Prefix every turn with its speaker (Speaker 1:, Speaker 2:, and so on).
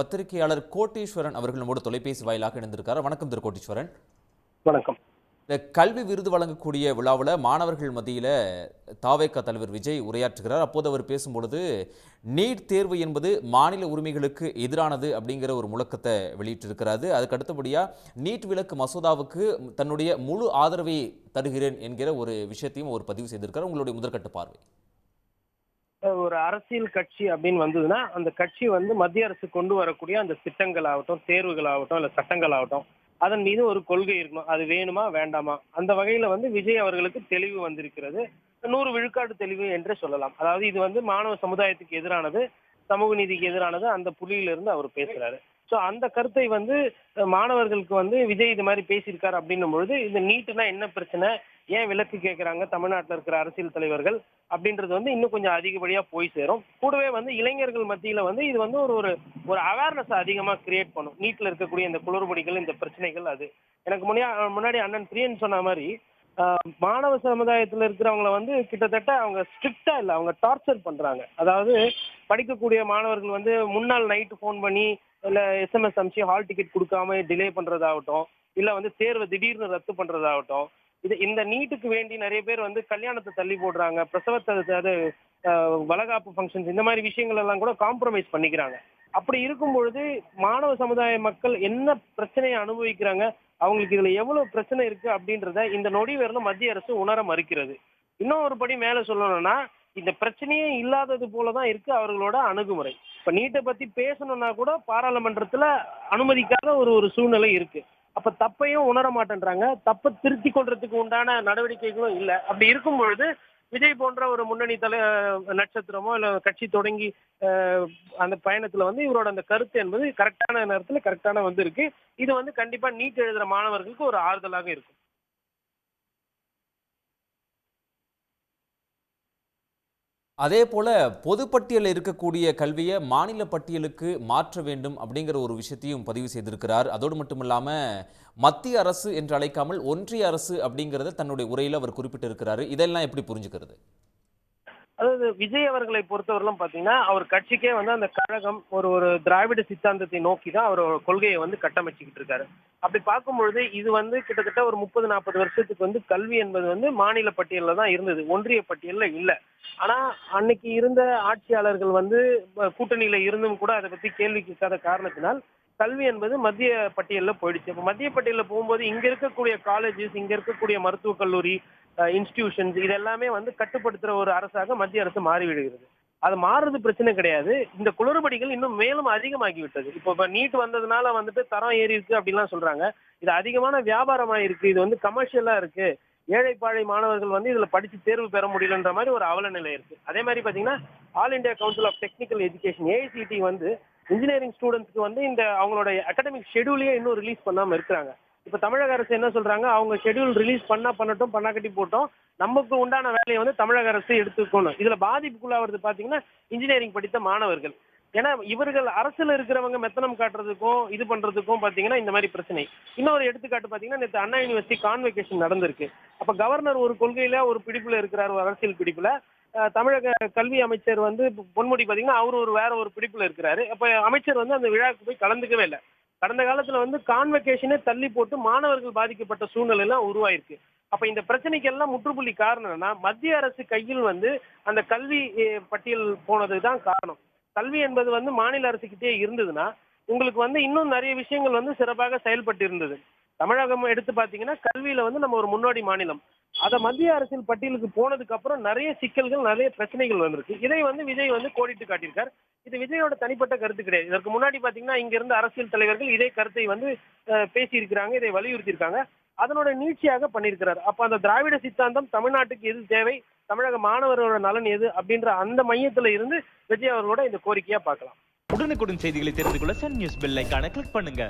Speaker 1: பத்திரிகையாளர் கோட்டீஸ்வரன் அவர்கள் நம்மோடு தொலைபேசி வாயிலாக இணைந்திருக்கார். வணக்கம் திரு கோட்டீஸ்வரன்.
Speaker 2: வணக்கம்.
Speaker 1: இந்த கல்வி விருது வழங்கக்கூடிய விழாவில் மாணவர்கள் மத்தியில் தாவேக தலைவர் விஜய் உரையாற்றுகிறார். அப்போது அவர் பேசும்பொழுது நீட் தேர்வு என்பது மாநில உரிமைகளுக்கு எதிரானது அப்படிங்கிற ஒரு முழக்கத்தை வெளியிட்டிருக்கிறாரு. அதுக்கு அடுத்தபடியாக நீட் விலக்கு மசோதாவுக்கு தன்னுடைய முழு ஆதரவை தருகிறேன் என்கிற ஒரு விஷயத்தையும் அவர் பதிவு செய்திருக்கார் உங்களுடைய முதற்கட்ட பார்வை.
Speaker 2: ஒரு அரசியல் கட்சி அப்படின்னு வந்ததுன்னா அந்த கட்சி வந்து மத்திய அரசு கொண்டு வரக்கூடிய அந்த திட்டங்கள் ஆகட்டும் தேர்வுகள் ஆகட்டும் இல்ல சட்டங்கள் ஆகட்டும் அதன் மீது ஒரு கொள்கை இருக்கணும். அது வேணுமா வேண்டாமா? அந்த வகையில வந்து விஜய் அவர்களுக்கு தெளிவு வந்திருக்கிறது. நூறு விழுக்காடு தெளிவு என்றே சொல்லலாம். அதாவது இது வந்து மாணவ சமுதாயத்துக்கு எதிரானது சமூக நீதிக்கு எதிரானது அந்த புள்ளியிலிருந்து அவர் பேசுறாரு. ஸோ அந்த கருத்தை வந்து மாணவர்களுக்கு வந்து விஜய் இது மாதிரி பேசியிருக்காரு அப்படின்னும் பொழுது இந்த நீட்டுனா என்ன பிரச்சனை? ஏன் விலக்கு கேட்கிறாங்க? தமிழ்நாட்டில் இருக்கிற அரசியல் தலைவர்கள் அப்படின்றது வந்து இன்னும் கொஞ்சம் அதிகப்படியா போய் சேரும். கூடவே வந்து இளைஞர்கள் மத்தியில வந்து இது வந்து ஒரு ஒரு ஒரு அவேர்னஸ் அதிகமா கிரியேட் பண்ணும். நீட்ல இருக்கக்கூடிய இந்த குளறுபடிகள் இந்த பிரச்சனைகள் அது. எனக்கு முன்னா முன்னாடி அண்ணன் பிரியன் சொன்ன மாதிரி மாணவ சமுதாயத்துல இருக்கிறவங்கள வந்து கிட்டத்தட்ட அவங்க ஸ்ட்ரிக்டா இல்ல அவங்க டார்ச்சர் பண்றாங்க. அதாவது படிக்கக்கூடிய மாணவர்கள் வந்து முன்னாள் நைட்டு ஃபோன் பண்ணி இல்ல எஸ்எம்எஸ் அனுப்பிச்சு ஹால் டிக்கெட் கொடுக்காம டிலே பண்றதாகட்டும் இல்ல வந்து தேர்வை திடீர்னு ரத்து பண்றதாகட்டும் இது இந்த நீட்டுக்கு வேண்டி நிறைய பேர் வந்து கல்யாணத்தை தள்ளி போடுறாங்க பிரசவத்தை அது வளகாப்பு ஃபங்க்ஷன்ஸ் இந்த மாதிரி விஷயங்கள் எல்லாம் கூட காம்ப்ரமைஸ் பண்ணிக்கிறாங்க. அப்படி இருக்கும் பொழுது மாணவ சமுதாய மக்கள் என்ன பிரச்சனையை அனுபவிக்கிறாங்க அவங்களுக்கு இதுல எவ்வளவு பிரச்சனை இருக்கு அப்படின்றத இந்த நொடி வரலும் மத்திய அரசு உணர மறுக்கிறது. இன்னும் ஒரு படி மேல சொல்லணும்னா இந்த பிரச்சனையே இல்லாதது போலதான் இருக்கு அவர்களோட அணுகுமுறை. இப்ப நீட்டை பத்தி பேசணும்னா கூட பாராளுமன்றத்துல அனுமதிக்காத ஒரு ஒரு சூழ்நிலை இருக்கு. அப்ப தப்பையும் உணர மாட்டேன்றாங்க. தப்ப திருத்தி கொள்றதுக்கு உண்டான நடவடிக்கைகளும் இல்ல. அப்படி இருக்கும் பொழுது விஜய் போன்ற ஒரு முன்னணி தலை நட்சத்திரமோ இல்ல கட்சி தொடங்கி அந்த பயணத்துல வந்து இவரோட அந்த கருத்து என்பது கரெக்டான நேரத்துல கரெக்டான வந்து இருக்கு இது வந்து கண்டிப்பா நீட் எழுதுற மாணவர்களுக்கு ஒரு ஆறுதலாக இருக்கும்.
Speaker 1: அதே போல பொதுப்பட்டியலில் இருக்கக்கூடிய கல்வியை மாநில பட்டியலுக்கு மாற்ற வேண்டும் அப்படிங்கிற ஒரு விஷயத்தையும் பதிவு செய்திருக்கிறார். அதோடு மட்டும் இல்லாமல் மத்திய அரசு என்று அழைக்காமல் ஒன்றிய அரசு அப்படிங்கிறத தன்னுடைய உரையில் அவர் குறிப்பிட்டிருக்கிறாரு. இதெல்லாம் எப்படி புரிஞ்சுக்கிறது?
Speaker 2: அதாவது விஜய் அவர்களை பொறுத்தவரையிலும் பாத்தீங்கன்னா அவர் கட்சிக்கே வந்து அந்த கழகம் ஒரு ஒரு திராவிட சித்தாந்தத்தை நோக்கி தான் அவர் கொள்கையை வந்து கட்டமைச்சுக்கிட்டு இருக்காரு. அப்படி பார்க்கும்பொழுது இது வந்து கிட்டத்தட்ட ஒரு முப்பது நாற்பது வருஷத்துக்கு வந்து கல்வி என்பது வந்து மாநில பட்டியல்ல தான் இருந்தது ஒன்றிய பட்டியல்ல இல்ல. ஆனா அன்னைக்கு இருந்த ஆட்சியாளர்கள் வந்து கூட்டணியில இருந்தும் கூட அதை பத்தி கேள்வி கேட்காத காரணத்தினால் கல்வி என்பது மத்திய பட்டியல்ல போயிடுச்சு. அப்ப மத்திய பட்டியல்ல போகும்போது இங்க இருக்கக்கூடிய காலேஜஸ் இங்க இருக்கக்கூடிய மருத்துவக் கல்லூரி இன்ஸ்டிடியூஷன்ஸ் இது எல்லாமே வந்து கட்டுப்படுத்துற ஒரு அரசாக மத்திய அரசு மாறிவிடுகிறது அது மாறுறது பிரச்சனை கிடையாது. இந்த குளறுபடிகள் இன்னும் மேலும் அதிகமாகி விட்டது. இப்போ நீட் வந்ததுனால வந்துட்டு தரம் ஏறி இருக்கு அப்படின்லாம் சொல்றாங்க. இது அதிகமான வியாபாரமாக இருக்கு. இது வந்து கமர்ஷியலா இருக்கு. ஏழை பாழை மாணவர்கள் வந்து இதுல படிச்சு தேர்வு பெற முடியலன்ற மாதிரி ஒரு அவல நிலை இருக்கு. அதே மாதிரி பாத்தீங்கன்னா All India Council of Technical Education AICTE வந்து இன்ஜினியரிங் ஸ்டூடெண்ட்ஸ்க்கு வந்து இந்த அவங்களோட அகாடமிக் ஷெடியூலையே இன்னும் ரிலீஸ் பண்ணாம இருக்கிறாங்க. இப்ப தமிழக அரசு என்ன சொல்றாங்க? அவங்க ஷெட்யூல் ரிலீஸ் பண்ணா பண்ணட்டும் பண்ணாக்கட்டி போட்டோம். நமக்கு உண்டான வேலையை வந்து தமிழக அரசு எடுத்துக்கணும். இதுல பாதிப்புக்குள்ளாவது பாத்தீங்கன்னா இன்ஜினியரிங் படித்த மாணவர்கள். ஏன்னா இவர்கள் அரசுல இருக்கிறவங்க மெத்தனம் காட்டுறதுக்கும் இது பண்றதுக்கும் பாத்தீங்கன்னா இந்த மாதிரி பிரச்சனை. இன்னொரு எடுத்துக்காட்டு பாத்தீங்கன்னா நேற்று அண்ணா யூனிவர்சிட்டி கான்வெகேஷன் நடந்திருக்கு. அப்ப கவர்னர் ஒரு கொள்கையில ஒரு பிடிப்புல இருக்கிறார் ஒரு அரசியல் பிடிப்புல. தமிழக கல்வி அமைச்சர் வந்து பொன்முடி பாத்தீங்கன்னா அவர் ஒரு வேற ஒரு பிடிப்புல இருக்கிறாரு. அப்ப அமைச்சர் வந்து அந்த விழாவுக்கு போய் கலந்துக்கவே இல்லை. கடந்த காலத்துல வந்து கான்வெகேஷனே தள்ளி போட்டு மாணவர்கள் பாதிக்கப்பட்ட சூழ்நிலை எல்லாம் உருவாயிருக்கு. அப்ப இந்த பிரச்சனைக்கு எல்லாம் முற்றுப்புள்ளி காரணம் என்னன்னா மத்திய அரசு கையில் வந்து அந்த கல்வி பட்டியல் போனதுதான் காரணம். கல்வி என்பது வந்து மாநில அரசுகிட்டே இருந்ததுன்னா உங்களுக்கு வந்து இன்னும் நிறைய விஷயங்கள் வந்து சிறப்பாக செயல்பட்டு இருந்தது. தமிழகம் எடுத்து பாத்தீங்கன்னா கல்வியில வந்து நம்ம ஒரு முன்னோடி மாநிலம். அத மத்திய அரசின் பட்டியலுக்கு போனதுக்கு அப்புறம் நிறைய சிக்கல்கள் நிறைய பிரச்சனைகள் வந்திருக்கு. இதை வந்து விஜய் வந்து கோடிட்டு காட்டியிருக்கார். இது விஜயோட தனிப்பட்ட கருத்து கிடையாது. இதற்கு முன்னாடி பாத்தீங்கன்னா இங்க இருந்த அரசியல் தலைவர்கள் இதே கருத்தை வந்து பேசியிருக்கிறாங்க இதை வலியுறுத்தி இருக்காங்க அதனோட நீட்சியாக பண்ணியிருக்கிறார். அப்ப அந்த திராவிட சித்தாந்தம் தமிழ்நாட்டுக்கு எது தேவை தமிழக மாணவர்களோட நலன் எது அப்படின்ற அந்த மையத்துல இருந்து விஜய் அவர்களோட இந்த கோரிக்கையா பார்க்கலாம்.
Speaker 3: உடனுக்குடன் செய்திகளை தெரிந்து கொள்ள சன் நியூஸ் பெல் ஐக்கான கிளிக் பண்ணுங்க.